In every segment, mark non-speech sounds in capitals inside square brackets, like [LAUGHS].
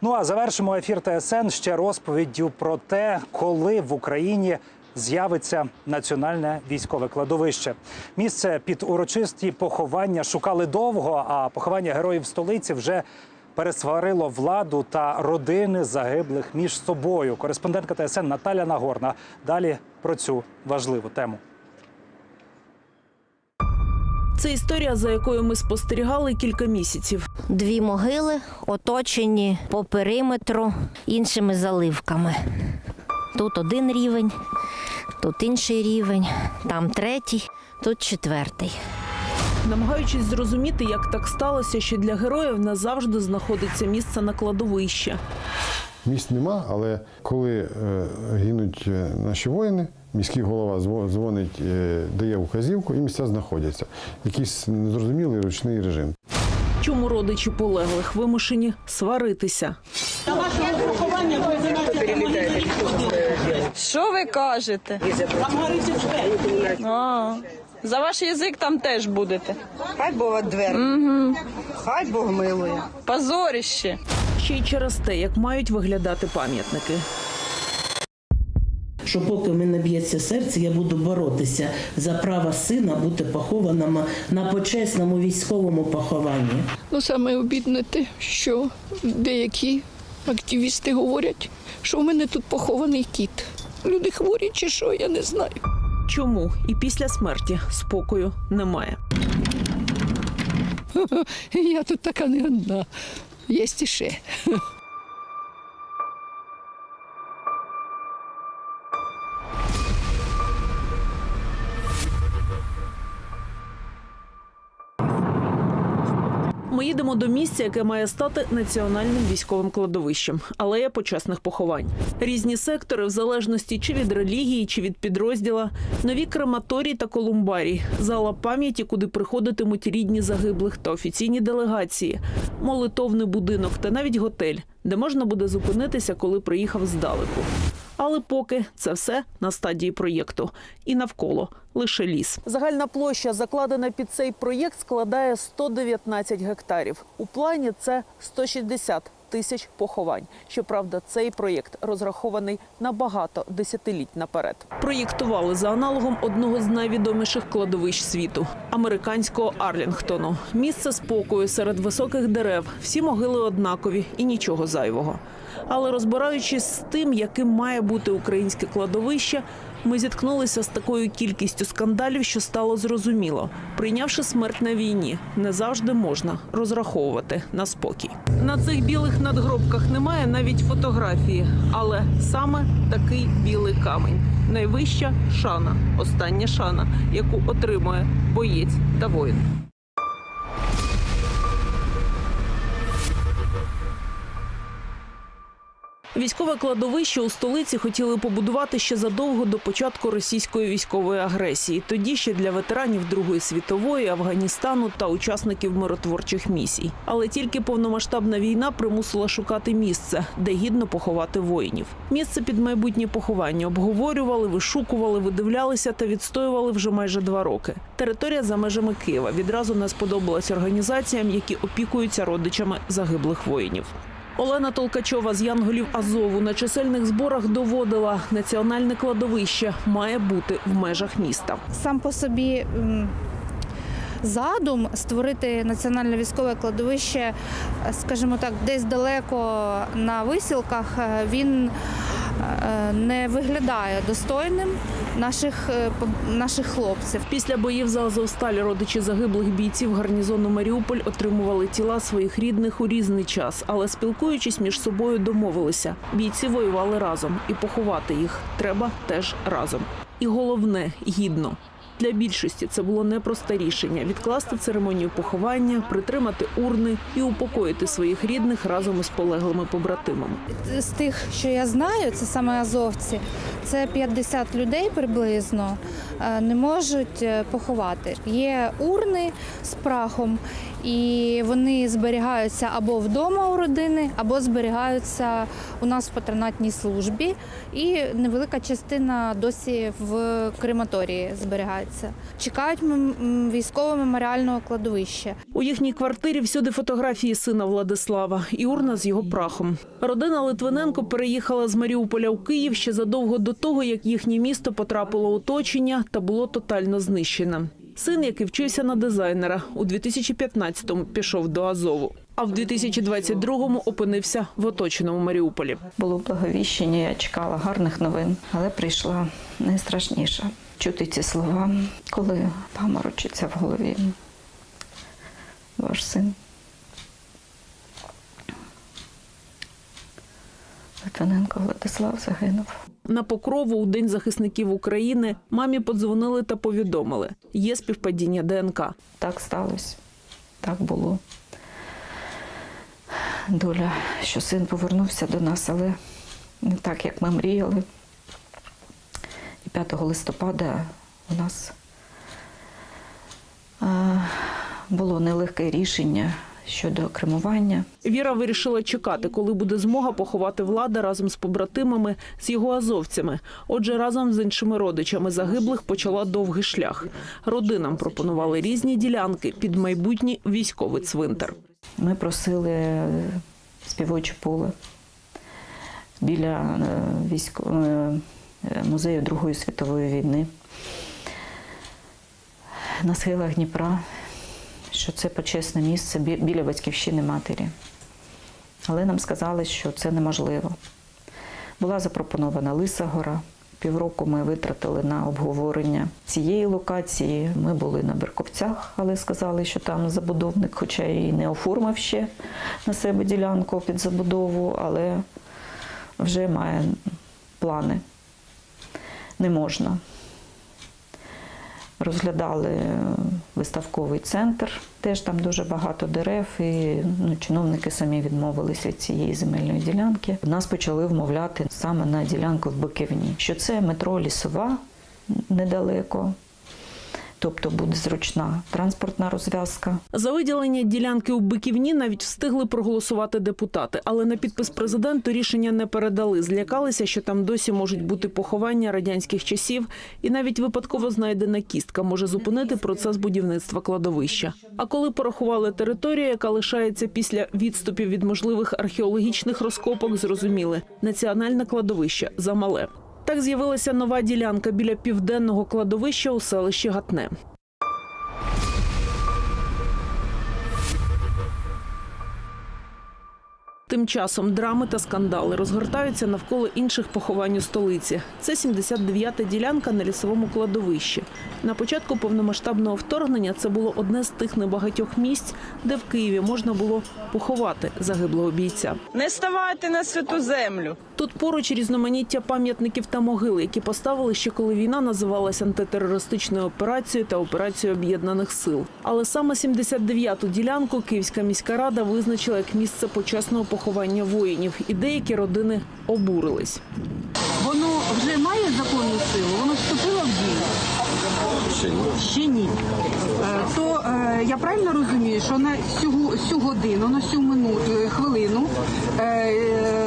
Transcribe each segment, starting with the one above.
Ну а завершимо ефір ТСН ще розповіддю про те, коли в Україні з'явиться національне військове кладовище. Місце під урочисті поховання шукали довго, а поховання героїв столиці вже пересварило владу та родини загиблих між собою. Кореспондентка ТСН Наталя Нагорна. Далі про цю важливу тему. Це історія, за якою ми спостерігали кілька місяців. Дві могили оточені по периметру іншими заливками. Тут один рівень, тут інший рівень, там третій, тут четвертий. Намагаючись зрозуміти, як так сталося, що для героїв назавжди знаходиться місце на кладовище. Місць нема, але коли е, гинуть е, наші воїни, міський голова зво- дзвонить, е, дає вказівку, і місця знаходяться. Якийсь незрозумілий ручний режим. Чому родичі полеглих вимушені сваритися? Що ви кажете? А, за ваш язик там теж будете. Хай Бог двері. Хай Бог милує. Позоріще. Ще й через те, як мають виглядати пам'ятники. Що поки в мене б'ється серце, я буду боротися за право сина бути похованим на почесному військовому похованні. Ну, саме обідне те, що деякі активісти говорять, що в мене тут похований кіт. Люди хворі чи що, я не знаю. Чому і після смерті спокою немає? [LAUGHS] Я тут така не одна. Є ще. Їдемо до місця, яке має стати національним військовим кладовищем, алея почесних поховань. Різні сектори, в залежності чи від релігії, чи від підрозділа, нові крематорії та колумбарій, зала пам'яті, куди приходитимуть рідні загиблих та офіційні делегації, молитовний будинок та навіть готель, де можна буде зупинитися, коли приїхав здалеку. Але поки це все на стадії проєкту. І навколо лише ліс. Загальна площа, закладена під цей проєкт, складає 119 гектарів. У плані це 160 тисяч поховань. Щоправда, цей проєкт розрахований на багато десятиліть наперед. Проєктували за аналогом одного з найвідоміших кладовищ світу американського Арлінгтону. Місце спокою серед високих дерев. Всі могили однакові і нічого зайвого. Але розбираючись з тим, яким має бути українське кладовище, ми зіткнулися з такою кількістю скандалів, що стало зрозуміло. Прийнявши смерть на війні, не завжди можна розраховувати на спокій. На цих білих надгробках немає навіть фотографії, але саме такий білий камень. Найвища шана, остання шана, яку отримує боєць та воїн. Військове кладовище у столиці хотіли побудувати ще задовго до початку російської військової агресії. Тоді ще для ветеранів Другої світової, Афганістану та учасників миротворчих місій. Але тільки повномасштабна війна примусила шукати місце, де гідно поховати воїнів. Місце під майбутнє поховання обговорювали, вишукували, видивлялися та відстоювали вже майже два роки. Територія за межами Києва відразу не сподобалась організаціям, які опікуються родичами загиблих воїнів. Олена Толкачова з Янголів Азову на чисельних зборах доводила, національне кладовище має бути в межах міста. сам по собі задум створити національне військове кладовище, скажімо так, десь далеко на висілках, е, він не виглядає достойним наших, е, наших хлопців. Після боїв за Азовсталь родичі загиблих бійців гарнізону Маріуполь отримували тіла своїх рідних у різний час, але спілкуючись між собою, домовилися. Бійці воювали разом, і поховати їх треба теж разом. І головне гідно. Для більшості це було непросте рішення відкласти церемонію поховання, притримати урни і упокоїти своїх рідних разом із полеглими побратимами. З тих, що я знаю, це саме азовці, це 50 людей приблизно е, не можуть е, поховати. Є урни з прахом, і вони зберігаються або вдома у родини, або зберігаються у нас в патронатній службі. І невелика частина досі в крематорії зберігається. Чекають військове меморіального кладовища. У їхній квартирі всюди фотографії сина Владислава і урна з його прахом. Родина Литвиненко переїхала з Маріуполя у Київ ще задовго до того, як їхнє місто потрапило оточення та було тотально знищене. Син, який вчився на дизайнера, у 2015-му пішов до Азову, а в 2022-му опинився в оточеному Маріуполі. Було благовіщення, я чекала гарних новин, але прийшла найстрашніша. Чути ці слова, коли паморочиться в голові ваш син. Литвиненко Владислав загинув. На покрову у День захисників України мамі подзвонили та повідомили: є співпадіння ДНК. Так сталося, так було. Доля, що син повернувся до нас, але не так, як ми мріяли. І 5 листопада у нас було нелегке рішення щодо кремування. Віра вирішила чекати, коли буде змога поховати влада разом з побратимами, з його азовцями. Отже, разом з іншими родичами загиблих почала довгий шлях. Родинам пропонували різні ділянки під майбутній військовий цвинтар. Ми просили співоче поле біля військо... е, е, музею Другої світової війни на схилах Дніпра, що це почесне місце біля батьківщини матері. Але нам сказали, що це неможливо. Була запропонована Лиса гора. Півроку ми витратили на обговорення цієї локації. Ми були на Берковцях, але сказали, що там забудовник, хоча і не оформив ще на себе ділянку під забудову, але вже має плани. Не можна. Розглядали е, виставковий центр, теж там дуже багато дерев, і ну, чиновники самі відмовилися від цієї земельної ділянки. Нас почали вмовляти саме на ділянку в Биківні, що це метро лісова недалеко, тобто буде зручна транспортна розв'язка. За виділення ділянки у Биківні навіть встигли проголосувати депутати, але на підпис президенту рішення не передали. Злякалися, що там досі можуть бути поховання радянських часів, і навіть випадково знайдена кістка може зупинити процес будівництва кладовища. А коли порахували територію, яка лишається після відступів від можливих археологічних розкопок, зрозуміли національне кладовище замале. Так з'явилася нова ділянка біля південного кладовища у селищі Гатне. Тим часом драми та скандали розгортаються навколо інших поховань у столиці. Це 79-та ділянка на лісовому кладовищі. На початку повномасштабного вторгнення це було одне з тих небагатьох місць, де в Києві можна було поховати загиблого бійця. Не ставайте на святу землю. Тут поруч різноманіття пам'ятників та могил, які поставили ще коли війна називалася антитерористичною операцією та операцією об'єднаних сил. Але саме 79-ту ділянку Київська міська рада визначила як місце почесного поховання воїнів, і деякі родини обурились. Воно вже має законну силу, воно вступило в дію. Ще ні. Ще ні. Е, То е, я правильно розумію, що на цю, цю годину, на цю минуту, е, хвилину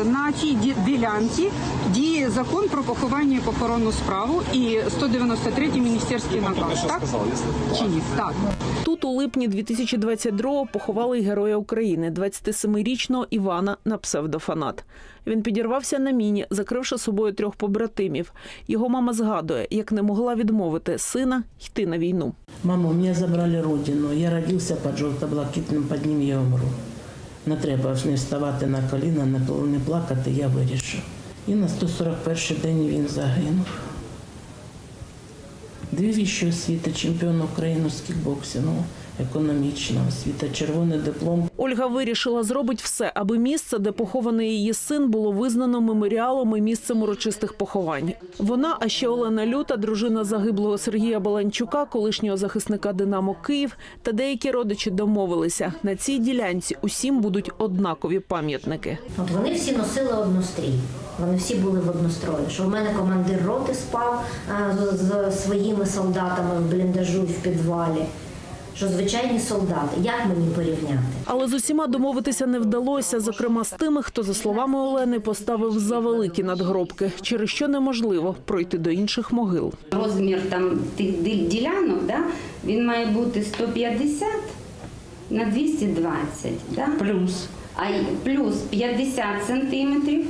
на цій ділянці діє закон про поховання і похоронну справу і 193 міністерський наказ. Так? Чи ні? Так. Тут у липні 2022-го поховали героя України, 27-річного Івана на псевдофанат. Він підірвався на міні, закривши собою трьох побратимів. Його мама згадує, як не могла відмовити сина йти на війну. Мама, у меня забрали родину. Я родився під жовто-блакитним, під ним я умру. Не треба ж не вставати на коліна, не плакати, я вирішив. І на 141 день він загинув. Дві віщі освіти, чемпіон України з кікбоксингу, ну, економічна освіта, червоний диплом. Ольга вирішила зробить все, аби місце, де похований її син, було визнано меморіалом і місцем урочистих поховань. Вона, а ще Олена Люта, дружина загиблого Сергія Баланчука, колишнього захисника Динамо Київ, та деякі родичі домовилися на цій ділянці усім будуть однакові пам'ятники. От вони всі носили однострій. Вони всі були в однострої. Що в мене командир роти спав е, з, з своїми солдатами в бліндажу в підвалі. що звичайні солдати. Як мені порівняти? Але з усіма домовитися не вдалося, зокрема з тими, хто, за словами Олени, поставив завеликі надгробки, через що неможливо пройти до інших могил. Розмір там тих ділянок, да, він має бути 150 на 220, да? Плюс а й плюс 50 сантиметрів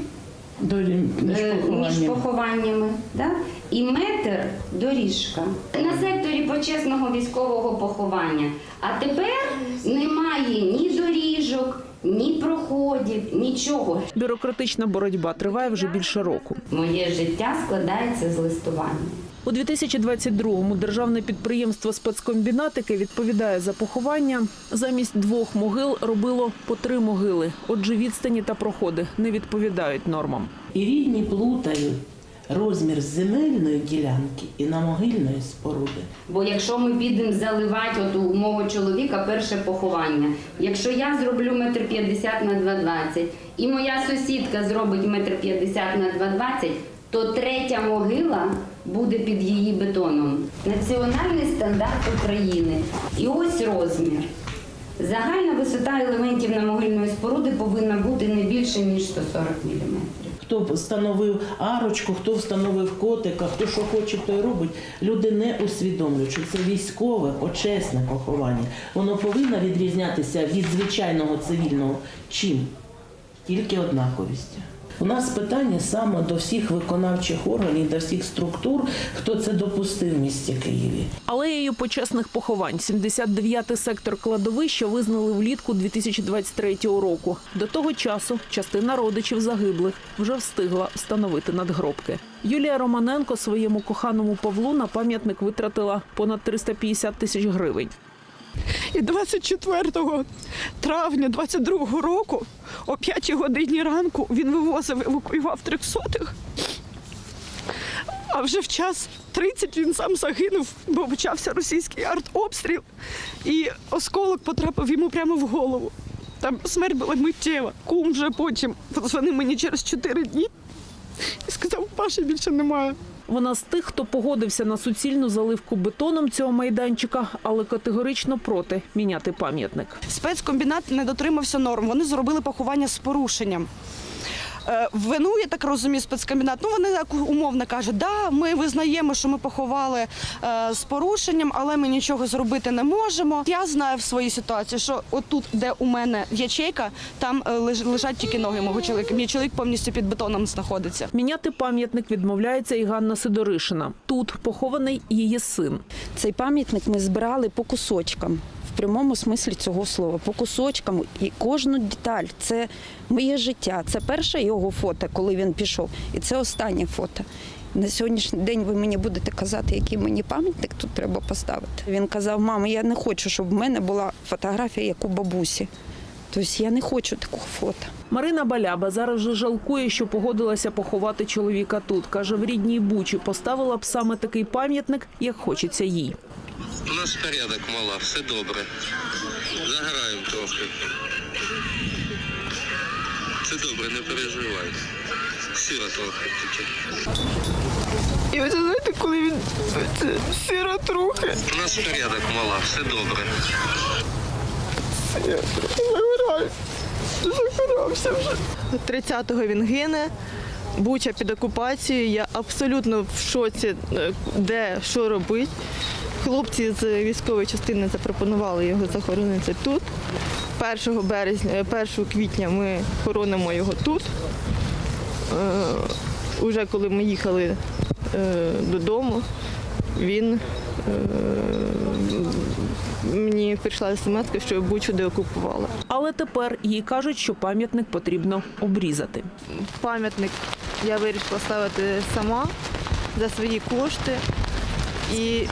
до між е, між похованнями. похованнями, да? і метр доріжка. На секторі почесного військового поховання. А тепер немає ні доріжок, ні проходів, нічого. Бюрократична боротьба триває вже більше року. Моє життя складається з листування. У 2022-му державне підприємство спецкомбінат, яке відповідає за поховання, замість двох могил робило по три могили. Отже, відстані та проходи не відповідають нормам. І рідні плутають розмір земельної ділянки і на могильної споруди. Бо якщо ми підемо заливати от у мого чоловіка перше поховання, якщо я зроблю метр п'ятдесят на 2,20 і моя сусідка зробить метр п'ятдесят на 2,20, то третя могила буде під її бетоном. Національний стандарт України. І ось розмір. Загальна висота елементів на могильної споруди повинна бути не більше ніж 140 мм. Хто встановив арочку, хто встановив котика, хто що хоче, той робить. Люди не усвідомлюють, що це військове, почесне поховання. Воно повинно відрізнятися від звичайного цивільного. Чим? Тільки однаковістю. У нас питання саме до всіх виконавчих органів, до всіх структур, хто це допустив в місті Києві. Алеєю почесних поховань 79-й сектор кладовища визнали влітку 2023 року. До того часу частина родичів загиблих вже встигла встановити надгробки. Юлія Романенко своєму коханому Павлу на пам'ятник витратила понад 350 тисяч гривень. І 24 травня 22 року о 5 годині ранку він вивозив, евакуював трьохсотих. А вже в час 30 він сам загинув, бо почався російський артобстріл, і осколок потрапив йому прямо в голову. Там смерть була миттєва. Кум вже потім подзвонив мені через 4 дні і сказав, Паші більше немає. Вона з тих, хто погодився на суцільну заливку бетоном цього майданчика, але категорично проти міняти пам'ятник. Спецкомбінат не дотримався норм. Вони зробили поховання з порушенням. Е, Вину, я так розумію, спецкомбінат. Ну вони так умовно кажуть, да, ми визнаємо, що ми поховали е, з порушенням, але ми нічого зробити не можемо. Я знаю в своїй ситуації, що отут, де у мене ячейка, там е, леж- лежать тільки ноги мого чоловіка. Мій чоловік повністю під бетоном знаходиться. Міняти пам'ятник відмовляється і Ганна Сидоришина. Тут похований її син. Цей пам'ятник ми збирали по кусочкам. Прямому смислі цього слова, по кусочкам і кожну деталь. Це моє життя. Це перше його фото, коли він пішов, і це останнє фото. На сьогоднішній день ви мені будете казати, який мені пам'ятник тут треба поставити. Він казав: мама, я не хочу, щоб в мене була фотографія, як у бабусі. Тобто я не хочу такого фото. Марина Баляба зараз вже жалкує, що погодилася поховати чоловіка тут. Каже, в рідній Бучі поставила б саме такий пам'ятник, як хочеться їй. У нас порядок мала, все добре. Загораємо трохи. Все добре, не переживай. Сіра трохи тільки. І ви знаєте, коли він сіра трохи. У нас порядок мала, все добре. Загораю. Загорався вже. 30-го він гине. Буча під окупацією. Я абсолютно в шоці, е, де що робити. Хлопці з військової частини запропонували його захоронити тут. 1 березня, е, 1 квітня ми хоронимо його тут. Е, Уже коли ми їхали е, додому, він е, мені прийшла смс, що Бучу деокупували. Але тепер їй кажуть, що пам'ятник потрібно обрізати. Пам'ятник я вирішила ставити сама за свої кошти і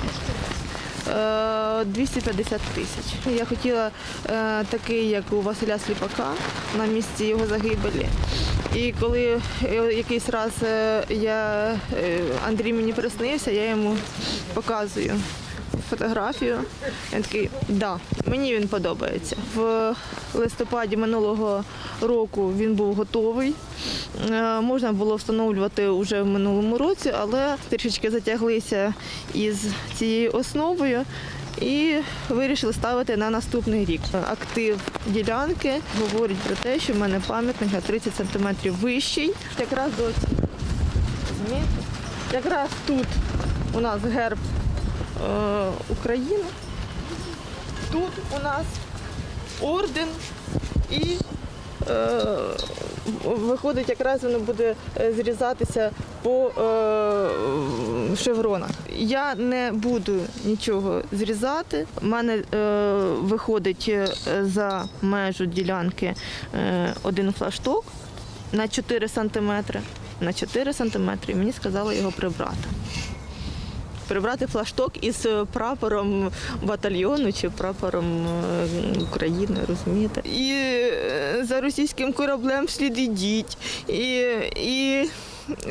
е, 250 тисяч. Я хотіла е, такий, як у Василя Сліпака, на місці його загибелі. І коли е, якийсь раз е, я, е, Андрій мені приснився, я йому показую фотографію. Він такий, да, мені він подобається. В листопаді минулого року він був готовий. Можна було встановлювати вже в минулому році, але трішечки затяглися із цією основою. І вирішили ставити на наступний рік. Актив ділянки говорить про те, що в мене пам'ятник на 30 см вищий. Якраз до Якраз тут у нас герб е, України. Тут у нас орден і е, виходить, якраз воно буде е, зрізатися по е, шевронах. Я не буду нічого зрізати. У мене е, виходить е, за межу ділянки е, один флашток на 4 сантиметри. На 4 сантиметри і мені сказали його прибрати. Прибрати флашток із е, прапором батальйону чи прапором е, України, розумієте? І за російським кораблем слід ідіть. І, і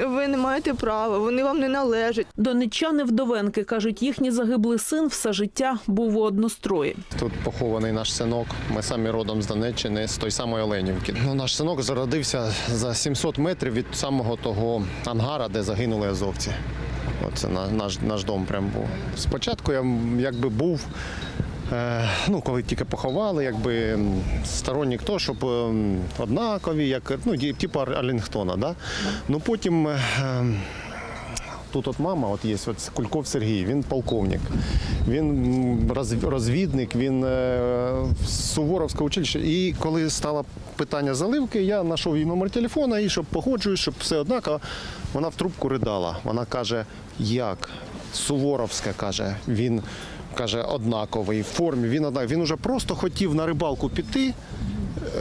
ви не маєте права, вони вам не належать. Донеччани Вдовенки кажуть, їхній загиблий син все життя був у однострої. Тут похований наш синок. Ми самі родом з Донеччини, з той самої Оленівки. Ну, наш синок зародився за 700 метрів від самого того ангара, де загинули азовці. Оце на- наш, наш дом прям був. Спочатку я якби був. Е, Ну, коли тільки поховали, якби сторонник того, щоб ем, однакові, як ну, типу Алінгтона. Да? Ну потім е, Тут от мама, от є от Кульков Сергій, він полковник, він розвідник, він е, з Суворовського. І коли стало питання заливки, я знайшов її номер телефона і щоб погоджуюсь, щоб все однаково. Вона в трубку ридала. Вона каже, як? Суворовська каже, він каже, однаковий в формі. Він однак. Він уже просто хотів на рибалку піти.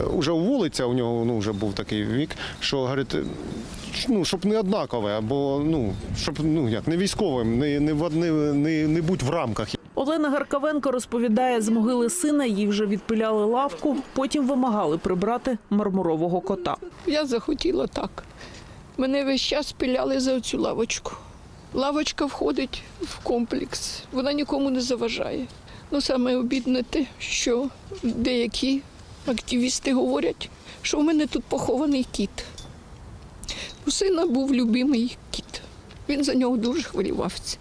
Е, Уже уволиться, у нього ну, вже був такий вік, що говорить, ну, щоб не однакове, або ну, щоб ну, як, не військовим, не, не, в- не, не, не будь в рамках. Олена Гаркавенко розповідає, з могили сина їй вже відпиляли лавку, потім вимагали прибрати мармурового кота. Я захотіла так. Мене весь час пиляли за цю лавочку. Лавочка входить в комплекс, вона нікому не заважає. Ну, саме обідне те, що деякі активісти говорять, що в мене тут похований кіт. У сина був любимий кіт. Він за нього дуже хвилювався.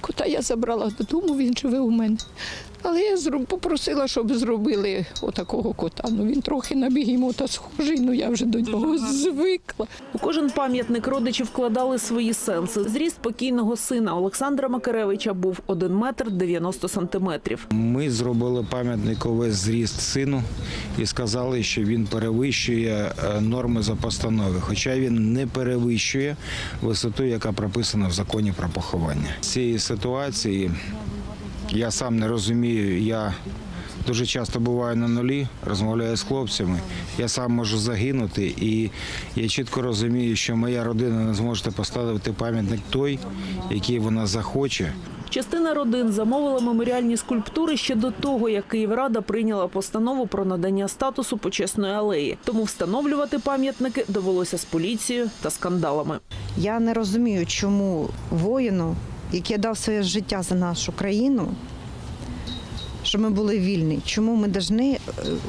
Кота я забрала додому, він живе у мене. Але я попросила, щоб зробили отакого кота. Ну він трохи на бігемота схожий, ну я вже до нього звикла. У кожен пам'ятник родичі вкладали свої сенси. Зріст покійного сина Олександра Макаревича був 1 метр 90 сантиметрів. Ми зробили пам'ятниковий зріст сину і сказали, що він перевищує е, норми за постанови, хоча він не перевищує висоту, яка прописана в законі про поховання. З цієї ситуації я сам не розумію. Я дуже часто буваю на нулі, розмовляю з хлопцями. Я сам можу загинути, і я чітко розумію, що моя родина не зможе поставити пам'ятник той, який вона захоче. Частина родин замовила меморіальні скульптури ще до того, як Київрада прийняла постанову про надання статусу почесної алеї. Тому встановлювати пам'ятники довелося з поліцією та скандалами. Я не розумію, чому воїну, який дав своє життя за нашу країну, щоб ми були вільні, чому ми повинні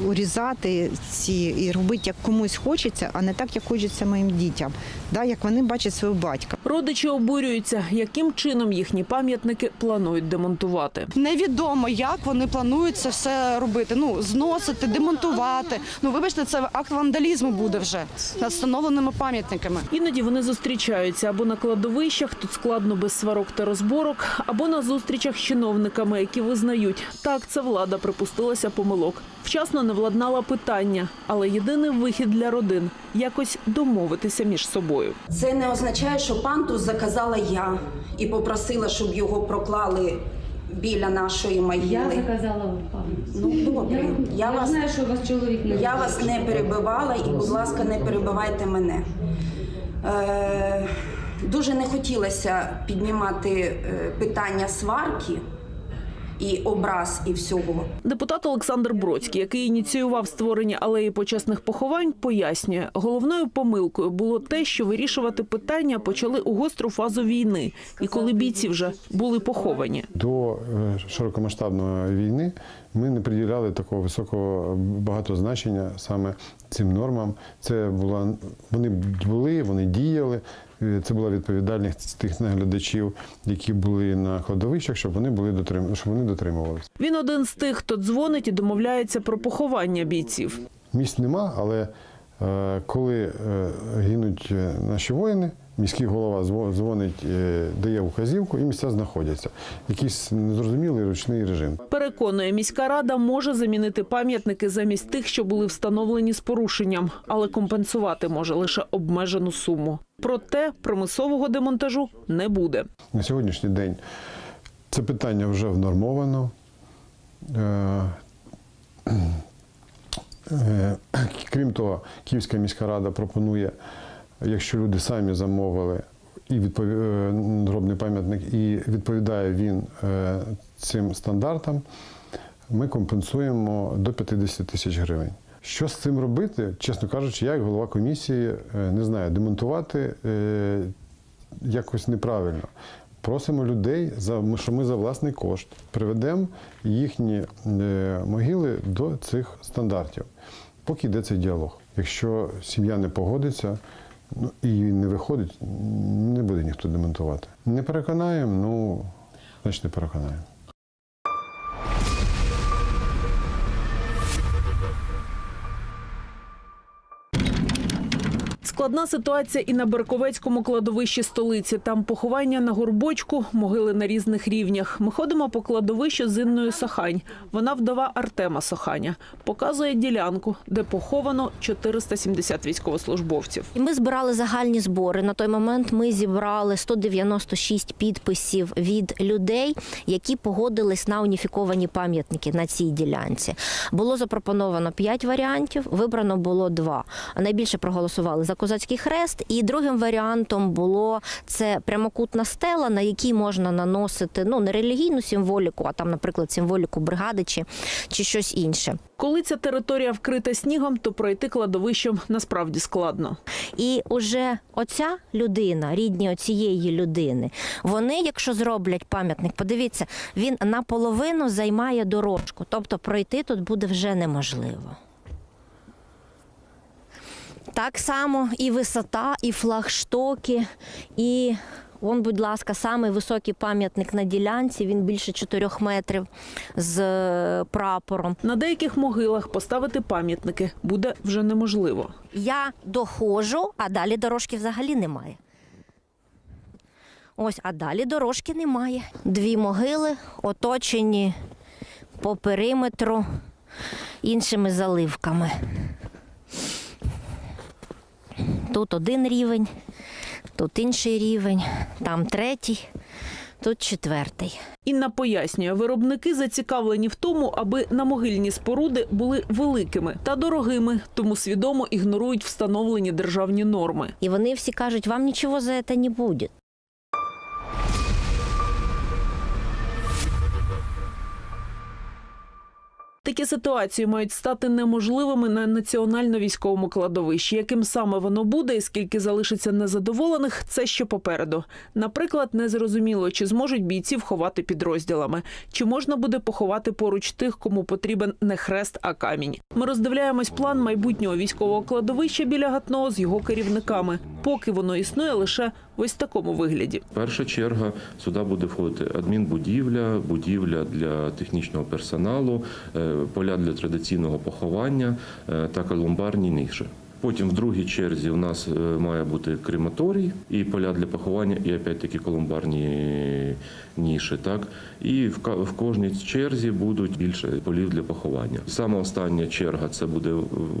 урізати ці і робити як комусь хочеться, а не так, як хочеться моїм дітям, да, як вони бачать свого батька. Родичі обурюються, яким чином їхні пам'ятники планують демонтувати. Невідомо, як вони планують це все робити. Ну, зносити, демонтувати. Ну, вибачте, це акт вандалізму буде вже над встановленими пам'ятниками. Іноді вони зустрічаються або на кладовищах, тут складно без сварок та розборок, або на зустрічах з чиновниками, які визнають, так це влада припустилася помилок. Вчасно не владнала питання, але єдиний вихід для родин якось домовитися між собою. Це не означає, що пантус заказала я і попросила, щоб його проклали біля нашої могили. Я заказала вам пам'ять. Ну добре, я, Я вас знаю, що у вас чоловік не я вас не перебивала і, будь ласка, не перебивайте мене. Е, дуже не хотілося піднімати е, питання сварки і образ, і всього. Депутат Олександр Бродський, який ініціював створення алеї почесних поховань, пояснює, головною помилкою було те, що вирішувати питання почали у гостру фазу війни, і коли бійці вже були поховані. До е, широкомасштабної війни Ми не приділяли такого високого багато значення саме цим нормам. Це була вони були, вони діяли. Це була відповідальність тих наглядачів, які були на кладовищах, щоб вони були дотрим... щоб вони дотримувалися. Він один з тих, хто дзвонить і домовляється про поховання бійців. Місць нема, але е, коли е, гинуть е, наші воїни, міський голова зво- дзвонить, е, дає указівку, і місця знаходяться. Якийсь незрозумілий ручний режим. Переконує, міська рада може замінити пам'ятники замість тих, що були встановлені з порушенням, але компенсувати може лише обмежену суму. Проте примусового демонтажу не буде. На сьогоднішній день це питання вже внормовано. Е, е, Крім того, Київська міська рада пропонує, якщо люди самі замовили і відпові... е, зробний пам'ятник, і відповідає він е, цим стандартам, ми компенсуємо до 50 тисяч гривень. Що з цим робити, чесно кажучи, я як голова комісії е, не знаю, демонтувати якось неправильно. Просимо людей, що ми за власний кошт приведемо їхні могили до цих стандартів, поки йде цей діалог. Якщо сім'я не погодиться ну, і не виходить, не буде ніхто демонтувати. Не переконаємо, ну, значить не переконаємо. Складна ситуація і на Берковецькому кладовищі столиці. Там поховання на горбочку, могили на різних рівнях. Ми ходимо по кладовищу з Інною Сахань. Вона вдова Артема Саханя. Показує ділянку, де поховано 470 військовослужбовців. Ми збирали загальні збори. На той момент ми зібрали 196 підписів від людей, які погодились на уніфіковані пам'ятники на цій ділянці. Було запропоновано 5 варіантів, вибрано було 2. А найбільше проголосували за козацький хрест. І другим варіантом було це прямокутна стела, на якій можна наносити ну не релігійну символіку, а там, наприклад, символіку бригади чи, чи щось інше. Коли ця територія вкрита снігом, то пройти кладовищем насправді складно. І уже оця людина, рідні оцієї людини, вони, якщо зроблять пам'ятник, подивіться, він наполовину займає дорожку, тобто пройти тут буде вже неможливо. Так само і висота, і флагштоки, і Вон, будь ласка, самий високий пам'ятник на ділянці, він більше 4 метрів з е, прапором. На деяких могилах поставити пам'ятники буде вже неможливо. Я доходжу, а далі дорожки взагалі немає. Ось, а далі дорожки немає. Дві могили оточені по периметру іншими заливками. Тут один рівень, тут інший рівень, там третій, тут четвертий. Інна пояснює, виробники зацікавлені в тому, аби намогильні споруди були великими та дорогими, тому свідомо ігнорують встановлені державні норми. І вони всі кажуть, вам нічого за це не буде. Такі ситуації мають стати неможливими на національно-військовому кладовищі. Яким саме воно буде і скільки залишиться незадоволених, це ще попереду. Наприклад, незрозуміло, чи зможуть бійців ховати підрозділами, чи можна буде поховати поруч тих, кому потрібен не хрест, а камінь. Ми роздивляємось план майбутнього військового кладовища біля Гатного з його керівниками, поки воно існує лише в ось такому вигляді. Перша черга сюди буде входити адмінбудівля, будівля для технічного персоналу, е, поля для традиційного поховання е, та колумбарні ніші. Потім в другій черзі у нас е, має бути крематорій і поля для поховання, і опять-таки колумбарні ніші. Так? І в в кожній черзі будуть більше полів для поховання. Саме остання черга це буде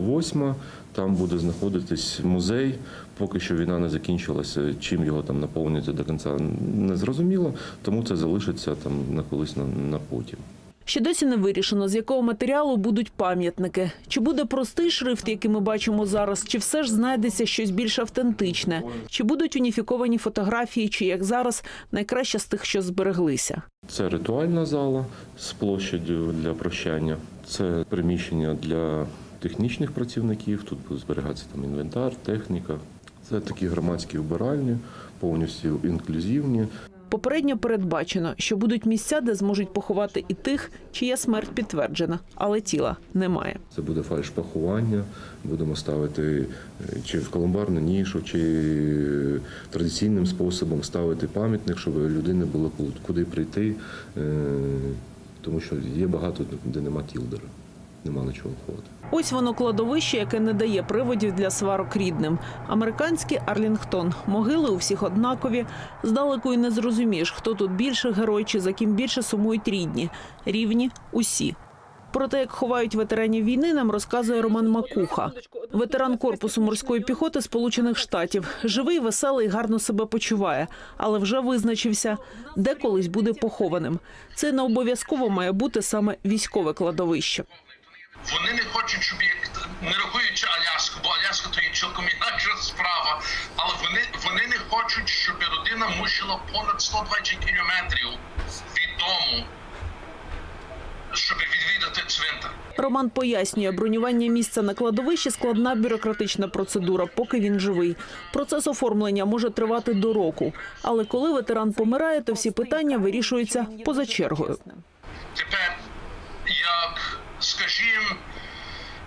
восьма. Там буде знаходитись музей. Поки що війна не закінчилася. Чим його там наповнюється до кінця не зрозуміло, тому це залишиться там на колись на, на потім. Ще досі не вирішено, з якого матеріалу будуть пам'ятники. Чи буде простий шрифт, який ми бачимо зараз, чи все ж знайдеться щось більш автентичне, чи будуть уніфіковані фотографії, чи як зараз найкраще з тих, що збереглися. Це ритуальна зала з площадю для прощання. Це приміщення для технічних працівників. Тут буде зберігатися там інвентар, техніка. Це такі громадські вбиральні, повністю інклюзивні. Попередньо передбачено, що будуть місця, де зможуть поховати і тих, чия смерть підтверджена, але тіла немає. Це буде фальш-поховання. Будемо ставити е, чи в колумбарну нішу, чи е, традиційним способом ставити пам'ятник, щоб людини було ку- куди прийти. е, Тому що є багато, де нема тілдера, нема на чого ховати. Ось воно кладовище, яке не дає приводів для сварок рідним. Американський Арлінгтон. Могили у всіх однакові. Здалеку й не зрозумієш, хто тут більше герой чи за ким більше сумують рідні. Рівні усі. Про те, як ховають ветеранів війни, нам розказує Роман Макуха, ветеран корпусу морської піхоти Сполучених Штатів. Живий, веселий, гарно себе почуває, але вже визначився, де колись буде похованим. Це не обов'язково має бути саме військове кладовище. Вони не хочуть, щоб як не рахуючи Аляску, бо Аляска то є цілком інакша справа. Але вони, вони не хочуть, щоб родина мусила понад 120 кілометрів від дому, щоб відвідати цвинтар. Роман пояснює, бронювання місця на кладовищі складна бюрократична процедура, поки він живий. Процес оформлення може тривати до року. Але коли ветеран помирає, то всі питання вирішуються поза чергою. Тепер, як, скажімо,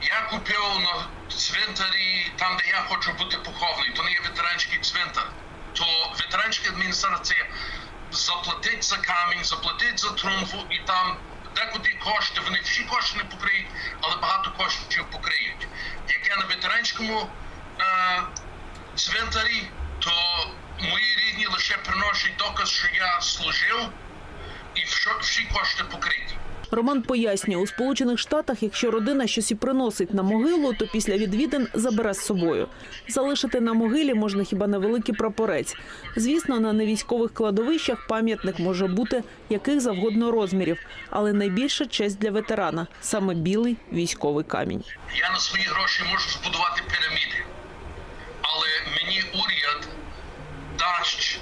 я купив на цвинтарі, там, де я хочу бути похований, то не є ветеранський цвинтар, то ветеранська адміністрація заплатить за камінь, заплатить за трумфу і там декуди кошти, вони всі кошти не покриють, але багато коштів покриють. Як я на ветеранському е, цвинтарі, то мої рідні лише приносять доказ, що я служив, і всі кошти покриті. Роман пояснює, у Сполучених Штатах, якщо родина щось і приносить на могилу, то після відвідин забере з собою. Залишити на могилі можна хіба невеликий прапорець. Звісно, на невійськових кладовищах пам'ятник може бути яких завгодно розмірів, але найбільша честь для ветерана саме білий військовий камінь. Я на свої гроші можу збудувати піраміди, але мені уряд дасть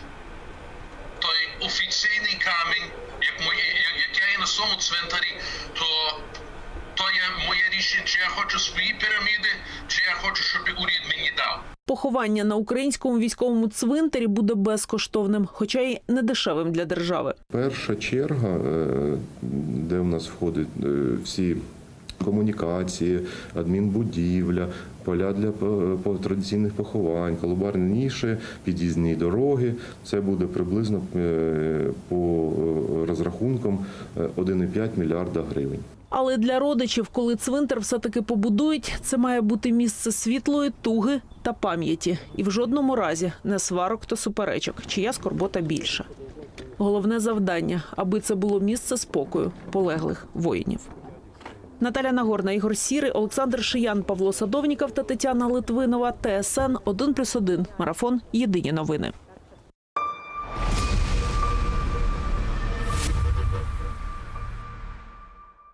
той офіційний камінь, як, моє, як, як я є на своєму цвинтарі, то, то є моє рішення, чи я хочу свої піраміди, чи я хочу, щоб уряд мені дав. Поховання на українському військовому цвинтарі буде безкоштовним, хоча й не дешевим для держави. Перша черга, е, де в нас входять е, всі комунікації, адмінбудівля, поля для е, традиційних поховань, колубарні ніші, під'їзні дороги. Це буде приблизно е, по е, розрахункам е, 1,5 мільярда гривень. Але для родичів, коли цвинтар все-таки побудують, це має бути місце світлої туги та пам'яті. І в жодному разі не сварок та суперечок, чия скорбота більша. Головне завдання, аби це було місце спокою полеглих воїнів. Наталя Нагорна, Ігор Сіри, Олександр Шиян, Павло Садовніков та Тетяна Литвинова. ТСН 1+,1. Марафон. Єдині новини.